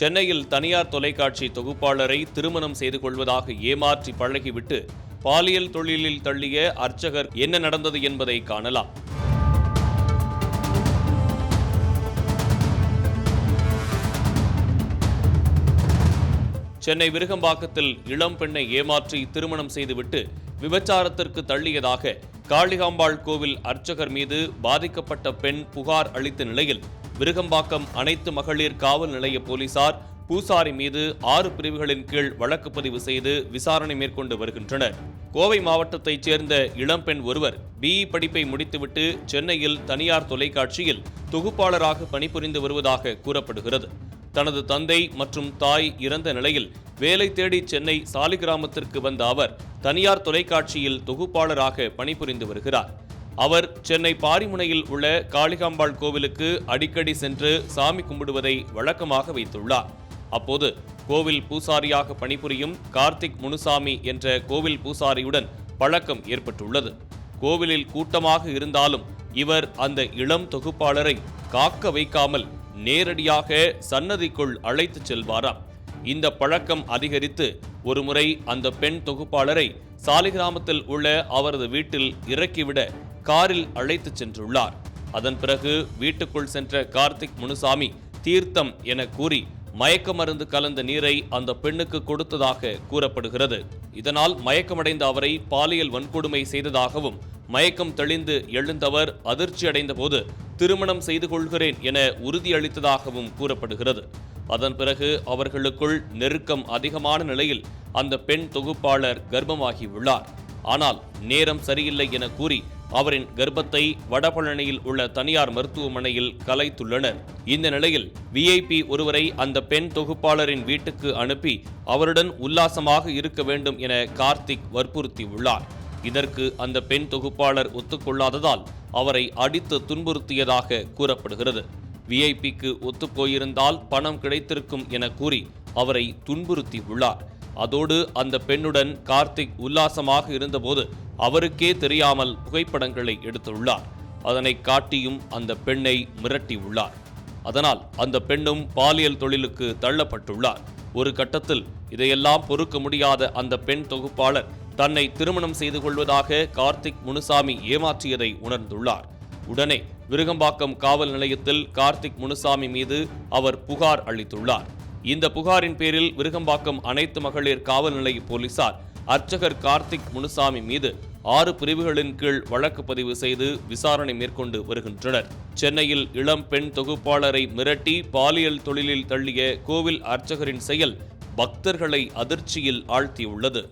சென்னையில் தனியார் தொலைக்காட்சி தொகுப்பாளரை திருமணம் செய்து கொள்வதாக ஏமாற்றி பழகிவிட்டு பாலியல் தொழிலில் தள்ளிய அர்ச்சகர் என்ன நடந்தது என்பதை காணலாம். சென்னை விருகம்பாக்கத்தில் இளம் பெண்ணை ஏமாற்றி திருமணம் செய்துவிட்டு விபச்சாரத்திற்கு தள்ளியதாக காளிகாம்பாள் கோவில் அர்ச்சகர் மீது பாதிக்கப்பட்ட பெண் புகார் அளித்த நிலையில் விருகம்பாக்கம் அனைத்து மகளிர் காவல் நிலைய போலீசார் பூசாரி மீது ஆறு பிரிவுகளின் கீழ் வழக்கு பதிவு செய்து விசாரணை மேற்கொண்டு வருகின்றனர். கோவை மாவட்டத்தைச் சேர்ந்த இளம்பெண் ஒருவர் பிஇ படிப்பை முடித்துவிட்டு சென்னையில் தனியார் தொலைக்காட்சியில் தொகுப்பாளராக பணிபுரிந்து வருவதாக கூறப்படுகிறது. தனது தந்தை மற்றும் தாய் இறந்த நிலையில் வேலை தேடி சென்னை சாலிகிராமத்திற்கு வந்த அவர் தனியார் தொலைக்காட்சியில் தொகுப்பாளராக பணிபுரிந்து வருகிறார். அவர் சென்னை பாரிமுனையில் உள்ள காளிகாம்பாள் கோவிலுக்கு அடிக்கடி சென்று சாமி கும்பிடுவதை வழக்கமாக வைத்துள்ளார். அப்போது கோவில் பூசாரியாக பணிபுரியும் கார்த்திக் முனுசாமி என்ற கோவில் பூசாரியுடன் பழக்கம் ஏற்பட்டுள்ளது. கோவிலில் கூட்டமாக இருந்தாலும் இவர் அந்த இளம் தொகுப்பாளரை காக்க வைக்காமல் நேரடியாக சன்னதிக்குள் அழைத்துச் செல்வாராம். இந்த பழக்கம் அதிகரித்து ஒருமுறை அந்த பெண் தொகுப்பாளரை சாலிகிராமத்தில் உள்ள அவரது வீட்டில் இறக்கிவிட காரில் அழைத்துச் சென்றுள்ளார். அதன் பிறகு வீட்டுக்குள் சென்ற கார்த்திக் முனுசாமி தீர்த்தம் என கூறி மயக்க மருந்து கலந்த நீரை அந்த பெண்ணுக்கு கொடுத்ததாக கூறப்படுகிறது. இதனால் மயக்கமடைந்த அவரை பாலியல் வன்கொடுமை செய்ததாகவும் மயக்கம் தெளிந்து எழுந்தவர் அதிர்ச்சியடைந்த போது திருமணம் செய்து கொள்கிறேன் என உறுதியளித்ததாகவும் கூறப்படுகிறது. அதன் பிறகு அவர்களுக்குள் நெருக்கம் அதிகமான நிலையில் அந்த பெண் தொகுப்பாளர் கர்ப்பமாகியுள்ளார். ஆனால் நேரம் சரியில்லை என கூறி அவரின் கர்ப்பத்தை வடபழனியில் உள்ள தனியார் மருத்துவமனையில் கலைத்துள்ளனர். இந்த நிலையில் விஐபி ஒருவரை அந்த பெண் தொகுப்பாளரின் வீட்டுக்கு அனுப்பி அவருடன் உல்லாசமாக இருக்க வேண்டும் என கார்த்திக் வற்புறுத்தியுள்ளார். இதற்கு அந்த பெண் தொகுப்பாளர் ஒத்துக்கொள்ளாததால் அவரை அடித்து துன்புறுத்தியதாக கூறப்படுகிறது. விஐபிக்கு ஒத்துப்போயிருந்தால் பணம் கிடைத்திருக்கும் என கூறி அவரை துன்புறுத்தி உள்ளார் அதோடு அந்த பெண்ணுடன் கார்த்திக் உல்லாசமாக இருந்தபோது அவருக்கே தெரியாமல் புகைப்படங்களை எடுத்துள்ளார். அதனை காட்டியும் அந்த பெண்ணை மிரட்டியுள்ளார். அதனால் அந்த பெண்ணும் பாலியல் தொழிலுக்கு தள்ளப்பட்டுள்ளார். ஒரு கட்டத்தில் இதையெல்லாம் பொறுக்க முடியாத அந்த பெண் தொகுப்பாளர் தன்னை திருமணம் செய்து கொள்வதாக கார்த்திக் முனுசாமி ஏமாற்றியதை உணர்ந்துள்ளார். உடனே விருகம்பாக்கம் காவல் நிலையத்தில் கார்த்திக் முனுசாமி மீது அவர் புகார் அளித்துள்ளார். இந்த புகாரின் பேரில் விருகம்பாக்கம் அனைத்து மகளிர் காவல் நிலைய போலீசார் அர்ச்சகர் கார்த்திக் முனுசாமி மீது ஆறு பிரிவுகளின் கீழ் வழக்கு பதிவு செய்து விசாரணை மேற்கொண்டு வருகின்றனர். சென்னையில் இளம் பெண் தொகுப்பாளரை மிரட்டி பாலியல் தொழிலில் தள்ளிய கோவில் அர்ச்சகரின் செயல் பக்தர்களை அதிர்ச்சியில் ஆழ்த்தியுள்ளது.